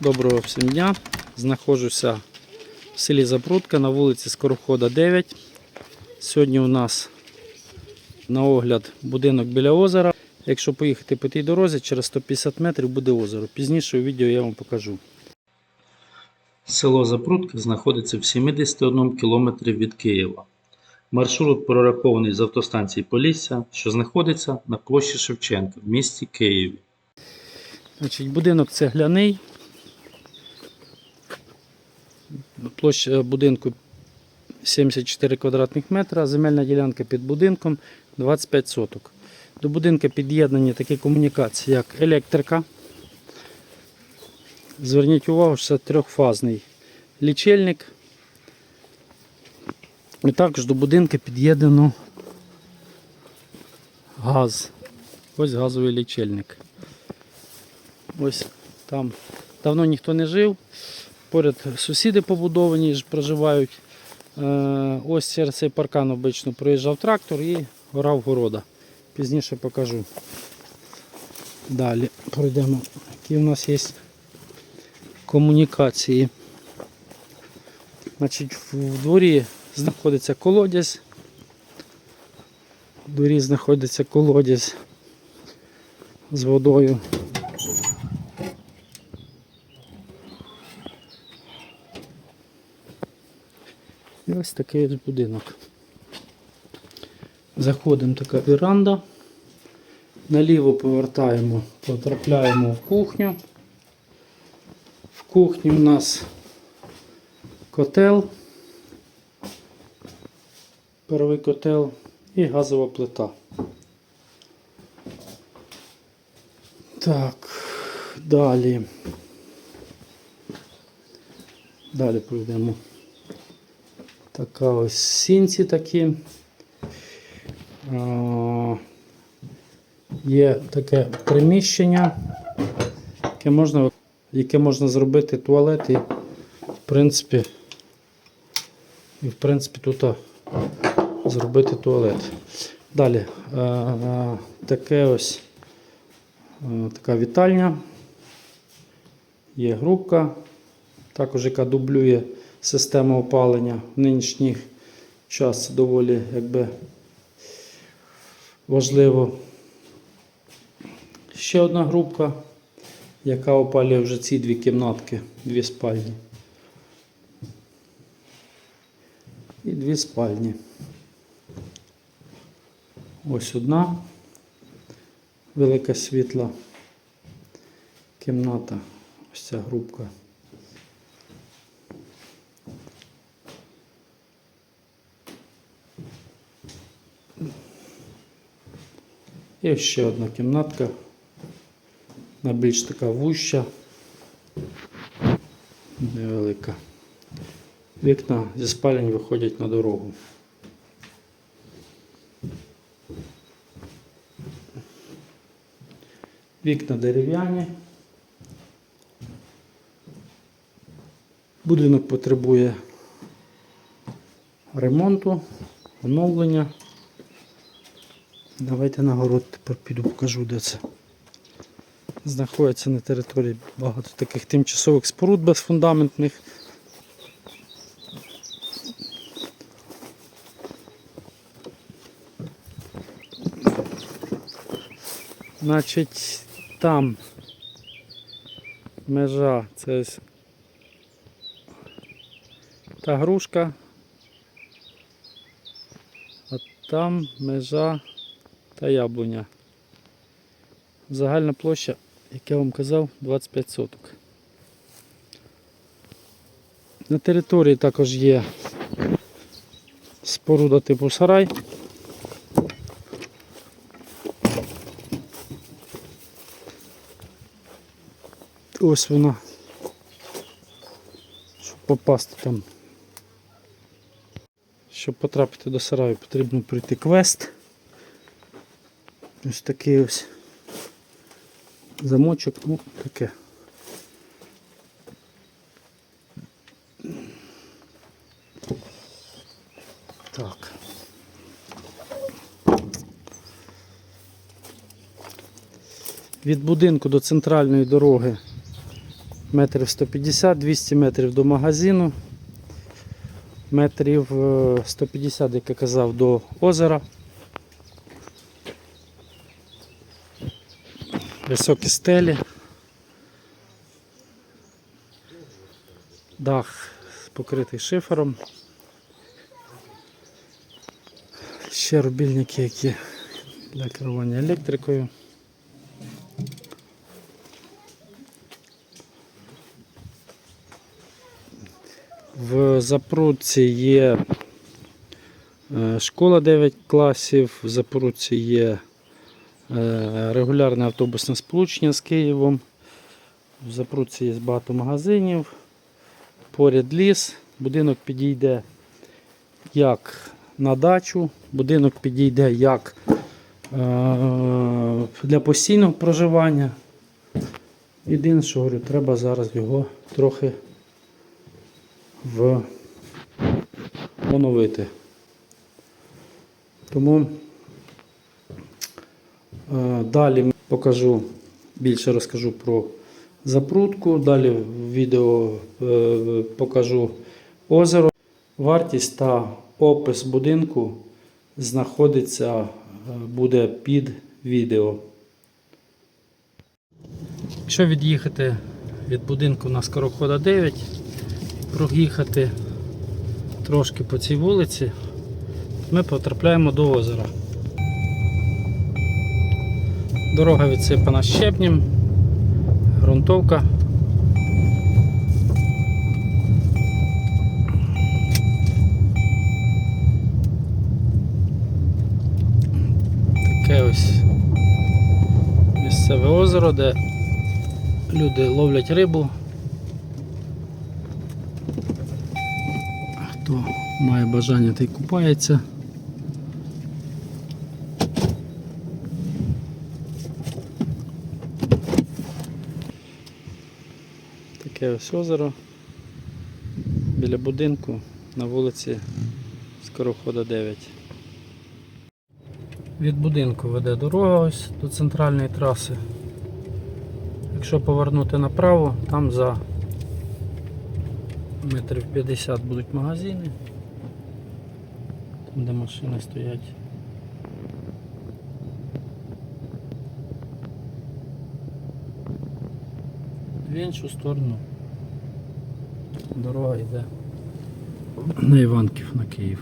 Доброго всім дня. Знаходжуся в селі Запрудка на вулиці Скорохода 9. Сьогодні у нас на огляд будинок біля озера. Якщо поїхати по тій дорозі, через 150 метрів буде озеро. Пізніше у відео я вам покажу. Село Запрудка знаходиться в 71 кілометрі від Києва. Маршрут прорахований з автостанції Полісся, що знаходиться на площі Шевченка в місті Києві. Значить, будинок цегляний. Площа будинку 74 квадратних метра, земельна ділянка під будинком 25 соток. До будинку під'єднані такі комунікації, як електрика. Зверніть увагу, що це трьохфазний лічильник. І також до будинку під'єднано газ. Ось газовий лічильник. Ось там давно ніхто не жив. Поряд сусіди побудовані, проживають. Е, Ось через цей паркан обично проїжджав трактор і орав города. Пізніше покажу. Далі пройдемо. Які у нас є комунікації. Значить, в дворі знаходиться колодязь. В дворі знаходиться колодязь з водою. І ось такий ось будинок. Заходимо така віранда. Наліво повертаємо, потрапляємо в кухню. В кухні у нас котел, паровий котел і газова плита. Так, далі. Далі пройдемо. Така ось сінці такі. Є таке приміщення, яке можна, яке можна зробити туалет і в принципі, і в принципі тут зробити туалет. Далі таке ось така вітальня. Є грубка, також яка дублює систему опалення. В нинішній час доволі якби, важливо. Ще одна групка, яка опалює вже ці дві кімнатки, дві спальні. І дві спальні. Ось одна велика світла кімната. Ось ця групка. І ще одна кімнатка. На більш така вуща. Невелика. Вікна зі спалень виходять на дорогу. Вікна дерев'яні. Будинок потребує ремонту, оновлення. Давайте на город тепер піду покажу, де це. Знаходиться на території багато таких тимчасових споруд безфундаментних. Значить, там межа, це ось та грушка, а там межа та яблуня. Загальна площа, як я вам казав, 25 соток. На території також є споруда типу сарай. Ось вона. Щоб попасти там. Щоб потрапити до сараю, потрібно пройти квест. Ось такий ось замочок, ну таке. Так. Від будинку до центральної дороги метрів 150, 200 метрів до магазину, метрів е, 150, як я казав, до озера. Високі стелі. Дах покритий шифером. Ще рубільники, які для керування електрикою. В Запрудці є е, школа 9 класів, в Запрудці є регулярне автобусне сполучення з Києвом. В Запрудці є багато магазинів, поряд ліс, будинок підійде як на дачу, будинок підійде як е, для постійного проживання. Єдине, що говорю, треба зараз його трохи в оновити. Тому е, далі покажу, більше розкажу про запрутку, далі в відео е, покажу озеро. Вартість та опис будинку знаходиться, е, буде під відео. Якщо від'їхати від будинку на скорохода 9, проїхати трошки по цій вулиці, ми потрапляємо до озера. Дорога відсипана щебнем, ґрунтовка. Таке ось місцеве озеро, де люди ловлять рибу. Хто має бажання, той купається. Таке ось озеро біля будинку на вулиці Скорохода 9. Від будинку веде дорога ось до центральної траси. Якщо повернути направо, там за метрів 50 будуть магазини, там де машини стоять. В іншу сторону дорога йде на Іванків на Київ.